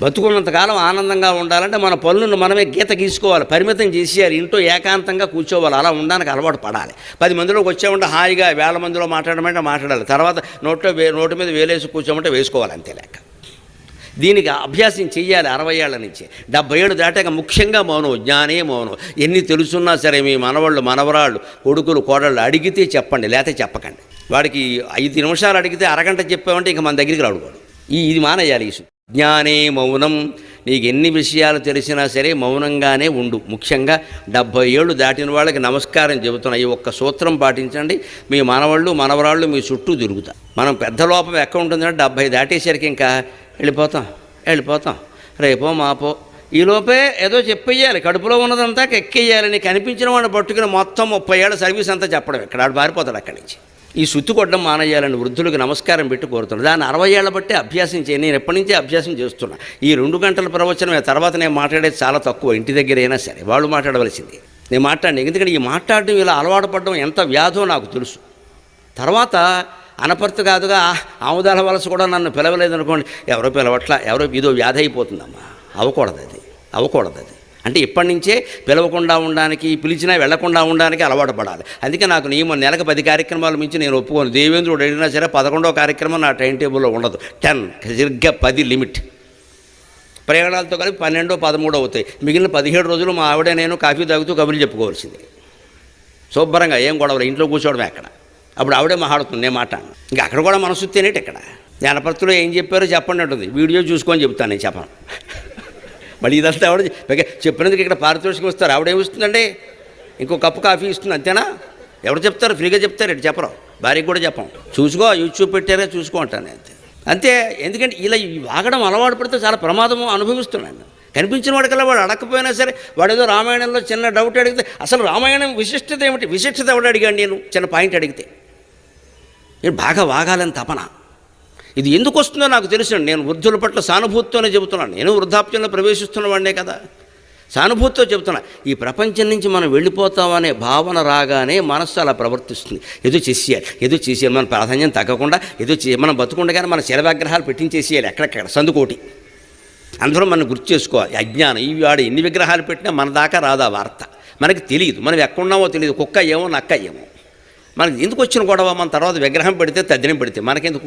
బతుకున్నంతకాలం ఆనందంగా ఉండాలంటే మన పనులను మనమే గీత గీసుకోవాలి పరిమితం చేసేయాలి ఇంట్లో ఏకాంతంగా కూర్చోవాలి అలా ఉండడానికి అలవాటు పడాలి. పది మందిలోకి వచ్చామంటే హాయిగా వేల మందిలో మాట్లాడమంటే మాట్లాడాలి. తర్వాత నోట్లో వే నోటి మీద వేలేసి కూర్చోమంటే వేసుకోవాలి అంతే లెక్క. దీనికి అభ్యాసం చేయాలి అరవై ఏళ్ళ నుంచి. డెబ్బై ఏళ్ళు దాటాక ముఖ్యంగా మౌనం జ్ఞానే మౌనం. ఎన్ని తెలుసున్నా సరే మీ మనవాళ్ళు మనవరాళ్ళు కొడుకులు కోడళ్ళు అడిగితే చెప్పండి లేకపోతే చెప్పకండి. వాడికి ఐదు నిమిషాలు అడిగితే అరగంట చెప్పామంటే ఇంక మన దగ్గరికి రాడుకోడు ఈ ఇది మానేయాలి ఈ జ్ఞానే మౌనం. నీకు ఎన్ని విషయాలు తెలిసినా సరే మౌనంగానే ఉండు. ముఖ్యంగా డెబ్భై ఏళ్ళు దాటిన వాళ్ళకి నమస్కారం చెబుతున్నా. ఈ ఒక్క సూత్రం పాటించండి. మీ మనవాళ్ళు మనవరాళ్ళు మీ చుట్టూ తిరుగుతారు మనం పెద్ద లోపం ఎక్కడ ఉంటుందంటే డెబ్భై దాటేసరికి ఇంకా వెళ్ళిపోతాం వెళ్ళిపోతాం. రేపో మాపో. ఈ లోపే ఏదో చెప్పేయాలి. కడుపులో ఉన్నదంతా ఎక్కేయాలి నీకు కనిపించిన వాడిని పట్టుకుని మొత్తం ముప్పై ఏళ్ళ సర్వీస్ అంతా చెప్పడం ఇక్కడ ఆడు పారిపోతాడు అక్కడి నుంచి. ఈ సుత్తు కొట్టడం మానేయాలని వృద్ధులకు నమస్కారం పెట్టి కోరుతున్నాను దాన్ని అరవై ఏళ్ళ బట్టి అభ్యాసం చేయ. నేను ఎప్పటి నుంచే అభ్యాసం చేస్తున్నా. ఈ రెండు గంటల ప్రవచనం తర్వాత నేను మాట్లాడేది చాలా తక్కువ. ఇంటి దగ్గర అయినా సరే వాళ్ళు మాట్లాడవలసింది. నేను మాట్లాడిన. ఎందుకంటే ఈ మాట్లాడడం ఇలా అలవాటు పడడం ఎంత వ్యాధో నాకు తెలుసు. తర్వాత అనపర్తి కాదుగా ఆముదాల వలస కూడా నన్ను పిలవలేదు అనుకోండి ఎవరో పిలవట్లా ఎవరో ఇదో వ్యాధి అయిపోతుందమ్మా. అవ్వకూడదు అది. అవ్వకూడదు అది. అంటే ఇప్పటి నుంచే పిలవకుండా ఉండడానికి పిలిచినా వెళ్ళకుండా ఉండడానికి అలవాటు పడాలి. అందుకే నాకు నియమం నెలకు పది కార్యక్రమాలు మించి నేను ఒప్పుకోను. దేవేంద్రుడు అడిగినా సరే పదకొండవ కార్యక్రమం నా టైం టేబుల్లో ఉండదు. టెన్ సరిగ్గా పది లిమిట్. ప్రయాణాలతో కలిపి పన్నెండో పదమూడో అవుతాయి. మిగిలిన పదిహేడు రోజులు మా ఆవిడ నేను కాఫీ తాగుతూ కబుర్లు చెప్పుకోవాల్సింది. శుభ్రంగా ఏం గొడవలు? ఇంట్లో కూర్చోవడమే అక్కడ. అప్పుడు ఆవిడే మాట్లాడుతుంది నేను మాట్లాడను. ఇంకా అక్కడ కూడా మనసు తినేటి ఇక్కడ. జ్ఞానపత్రులు ఏం చెప్పారో చెప్పండి అంటుంది. వీడియో చూసుకొని చెప్తాను నేను చెప్పను. మళ్ళీ ఇదంతా ఆవిడ చెప్పినందుకు ఇక్కడ పారితోషికం ఇస్తారు. ఆవిడ ఇస్తుందండి? ఇంకో కప్పు కాఫీ ఇస్తుంది అంతేనా? ఎవరు చెప్తారు? ఫ్రీగా చెప్తారు ఇటు చెప్పరు. భార్యకి కూడా చెప్పం. చూసుకో యూట్యూబ్ పెట్టారే చూసుకో అంటాను అంతే అంతే ఎందుకంటే ఇలా వాగడం అలవాటు పడితే చాలా ప్రమాదము అనుభవిస్తున్నాను కనిపించిన వాడికల్లా వాడు అడగకపోయినా సరే వాడు ఏదో రామాయణంలో చిన్న డౌట్ అడిగితే అసలు రామాయణం విశిష్టత ఏమిటి? విశిష్టత ఎవడు అడిగాను నేను? చిన్న పాయింట్ అడిగితే. నేను బాగా వాగాలని తపన. ఇది ఎందుకు వస్తుందో నాకు తెలుసు నేను వృద్ధుల పట్ల సానుభూతితోనే చెబుతున్నాను. నేను వృద్ధాప్యంలో ప్రవేశిస్తున్న వాడినే కదా. సానుభూతితో చెబుతున్నా ఈ ప్రపంచం నుంచి మనం వెళ్ళిపోతామనే భావన రాగానే మనస్సు అలా ప్రవర్తిస్తుంది. ఏదో చేసేయాలి ఏదో చేసేయాలి. మన ప్రాధాన్యం తగ్గకుండా ఏదో చే మనం బతుకుండగానే మన శిలవిగ్రహాలు పెట్టించేసేయాలి ఎక్కడెక్కడ సందుకోటి. అందరూ మనం గుర్తు చేసుకోవాలి. అజ్ఞానం ఈ వాడు ఎన్ని విగ్రహాలు పెట్టినా మన దాకా రాదా వార్త. మనకి తెలియదు. మనం ఎక్కడున్నామో తెలియదు. కుక్క ఏమో నక్క ఏమో. మనకి ఎందుకు వచ్చిన గొడవ? మన తర్వాత విగ్రహం పెడితే తద్దినం పెడితే మనకెందుకు?